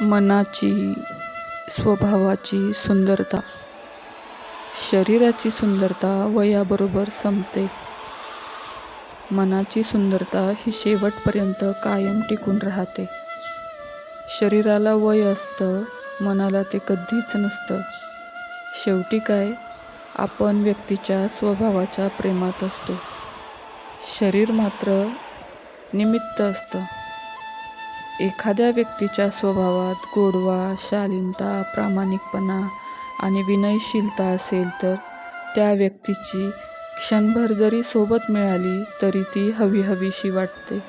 मनाची स्वभावाची सुंदरता. शरीराची सुंदरता वयाबरोबर संपते. मनाची सुंदरता ही शेवटपर्यंत कायम टिकून राहते. शरीराला वय असतं मनाला ते कधीच नसतं. शेवटी काय? आपण व्यक्तीच्या स्वभावाच्या प्रेमात असतो. शरीर मात्र निमित्त असतं. एखाद्या व्यक्तीच्या स्वभावात गोडवा शालीनता प्रामाणिकपणा आणि विनयशीलता असेल तर त्या व्यक्तीची क्षणभर जरी सोबत मिळाली तरी ती हवी हवीशी वाटते.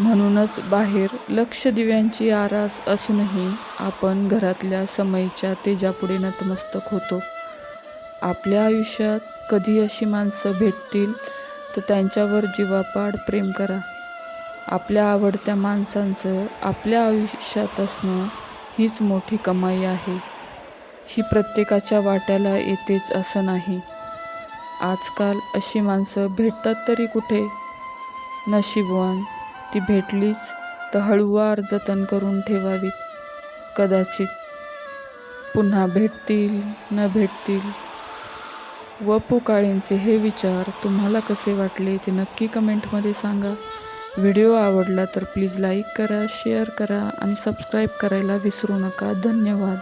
म्हणूनच बाहेर लक्ष दिव्यांची आरास असूनही आपण घरातल्या समयीच्या तेजापुढे नतमस्तक होतो. आपल्या आयुष्यात कधी अशी माणसं भेटतील? तर त्यांच्यावर जीवापाड प्रेम करा. आपल्या आवडत्या माणसांचं आपल्या आयुष्यात असणं हीच मोठी कमाई आहे. ही प्रत्येकाच्या वाट्याला येतेच असं नाही. आजकाल अशी माणसं भेटतात तरी कुठे? नशीबवान ती भेटलीच तर हळूवार जतन करून ठेवावीत. कदाचित पुन्हा भेटतील न भेटतील. वपू काळेंचे हे विचार तुम्हाला कसे वाटले ते नक्की कमेंटमध्ये सांगा. व्हिडिओ आवडला तर प्लीज लाईक करा शेअर करा आणि सबस्क्राईब करायला विसरू नका. धन्यवाद.